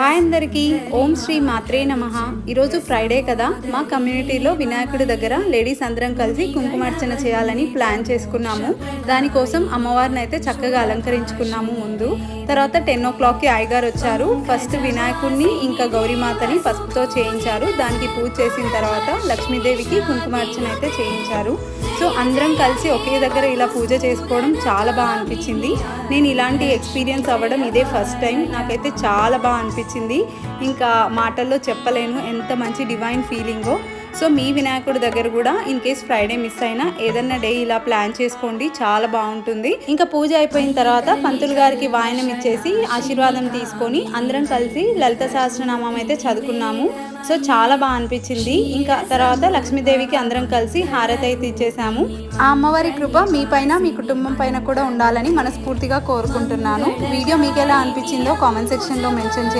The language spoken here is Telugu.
హాయ్ అందరికీ. ఓం శ్రీ మాత్రే నమ. ఈరోజు ఫ్రైడే కదా. మా కమ్యూనిటీలో వినాయకుడి దగ్గర లేడీస్ అందరం కలిసి కుంకుమార్చన చేయాలని ప్లాన్ చేసుకున్నాము. దానికోసం అమ్మవారిని అయితే చక్కగా అలంకరించుకున్నాము ముందు. తర్వాత టెన్ ఓ క్లాక్కి అయ్యగారు వచ్చారు. ఫస్ట్ వినాయకుడిని ఇంకా గౌరీమాతని పసుపుతో చేయించారు. దానికి పూజ చేసిన తర్వాత లక్ష్మీదేవికి కుంకుమార్చన అయితే చేయించారు. సో అందరం కలిసి ఒకే దగ్గర ఇలా పూజ చేసుకోవడం చాలా బాగా అనిపించింది. నేను ఇలాంటి ఎక్స్పీరియన్స్ అవ్వడం ఇదే ఫస్ట్ టైం. నాకైతే చాలా బాగా అనిపించింది. ఇంకా మాటల్లో చెప్పలేను ఎంత మంచి డివైన్ ఫీలింగో సో మీ వినాయకుడి దగ్గర కూడా ఇన్ కేస్ ఫ్రైడే మిస్ అయినా ఏదన్నా డే ఇలా ప్లాన్ చేసుకోండి చాలా బాగుంటుంది. ఇంకా పూజ అయిపోయిన తర్వాత పంతులు గారికి వాయనం ఇచ్చేసి ఆశీర్వాదం తీసుకొని అందరం కలిసి లలిత సహస్రనామం అయితే చదువుకున్నాము. సో చాలా బాగా అనిపించింది. ఇంకా తర్వాత లక్ష్మీదేవికి అందరం కలిసి హారతి అయితే ఇచ్చేసాము. ఆ అమ్మవారి కృప మీ పైన మీ కుటుంబం పైన కూడా ఉండాలని మనస్ఫూర్తిగా కోరుకుంటున్నాను. వీడియో మీకు ఎలా అనిపించిందో కామెంట్ సెక్షన్లో మెన్షన్